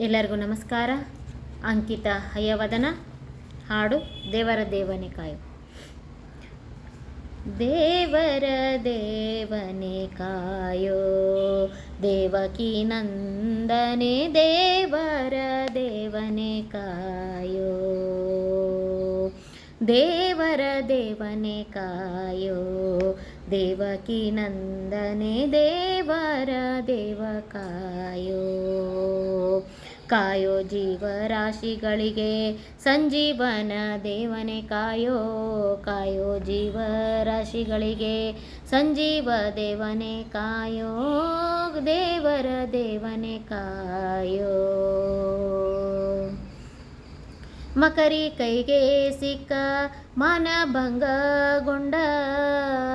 ಎಲ್ಲರಿಗೂ ನಮಸ್ಕಾರ. ಅಂಕಿತ ಹಯವದನ ಹಾಡು ದೇವರ ದೇವನೇ ಕಾಯು. ದೇವರ ದೇವನೇ ಕಾಯೋ. ದೇವಕಿ ನಂದನೆ ದೇವರ ದೇವನೇ ಕಾಯೋ. ದೇವರ ದೇವನೇ ಕಾಯೋ. ದೇವಕಿ ನಂದನೆ ದೇವರ ದೇವ ಕಾಯೋ. ಕಾಯೋ ಜೀವರಾಶಿಗಳಿಗೆ ಸಂಜೀವನ ದೇವನೇ ಕಾಯೋ ಕಾಯೋ ಜೀವರಾಶಿಗಳಿಗೆ ಸಂಜೀವ ದೇವನೇ ಕಾಯೋ, ದೇವರ ದೇವನೇ ಕಾಯೋ. ಮಕರಿ ಕೈಗೆ ಸಿಕ್ಕ ಮಾನಭಂಗಗೊಂಡ,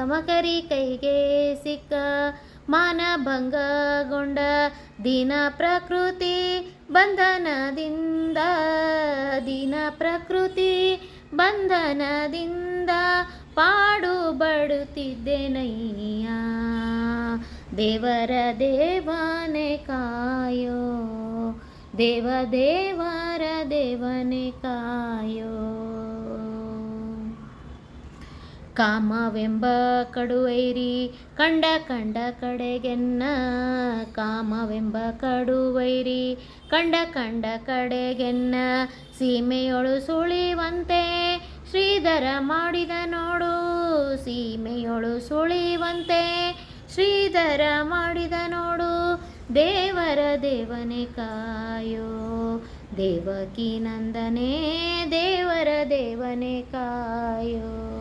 ಮಕರಿ ಕೈಗೆ ಸಿಕ್ಕ ಮಾನಭಂಗಗೊಂಡ ದಿನ ಪ್ರಕೃತಿ ಬಂಧನದಿಂದ, ದಿನ ಪ್ರಕೃತಿ ಬಂಧನದಿಂದ ಪಾಡು ಬಡುತ್ತಿದ್ದೆನಯ್ಯ ದೇವರ ದೇವನೇ ಕಾಯೋ, ದೇವ ದೇವರ ದೇವನೇ ಕಾಯೋ. ಕಾಮವೆಂಬ ಕಡುವೈರಿ, ಕಂಡ ಕಂಡ ಕಡೆಗೆನ್ನ ಕಾಮವೆಂಬ ಕಡುವೈರಿ, ಕಂಡ ಕಂಡ ಕಡೆಗೆನ್ನ ಸೀಮೆಯೊಳು ಸುಳಿವಂತೆ ಶ್ರೀಧರ ಮಾಡಿದ ನೋಡು, ಸೀಮೆಯೊಳು ಸುಳಿವಂತೆ ಶ್ರೀಧರ ಮಾಡಿದ ನೋಡು, ದೇವರ ದೇವನೇ ಕಾಯೋ, ದೇವಕಿ ನಂದನೆ ದೇವರ ದೇವನೇ ಕಾಯೋ.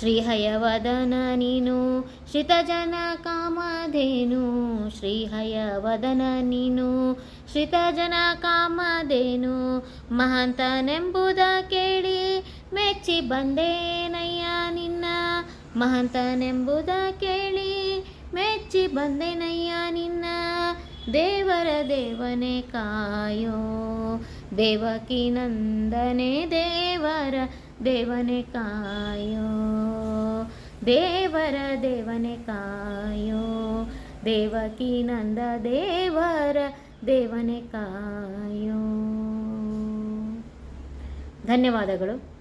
ಶ್ರೀಹಯವದನ ನೀನು, ಶ್ರಿತಜನ ಕಾಮಧೇನು, ಶ್ರೀಹಯವದನ ನೀನು, ಶ್ರಿತಜನ ಕಾಮಧೇನು, ಮಹಂತನೆಂಬುದ ಕೇಳಿ ಮೆಚ್ಚಿ ಬಂದೇನಯ್ಯ ನಿನ್ನ, ಮಹಂತನೆಂಬುದ ಕೇಳಿ ಮೆಚ್ಚಿ ಬಂದೇನಯ್ಯ ನಿನ್ನ, ದೇವರ ದೇವನೆ ಕಾಯೋ, ದೇವಕಿ ನಂದನೆ ದೇವರ ದೇವನೇ ಕಾಯೋ ದೇವರ ದೇವನೇ ಕಾಯೋ ದೇವಕಿ ನಂದ ದೇವರ ದೇವನೆ ಕಾಯೋ. ಧನ್ಯವಾದಗಳು.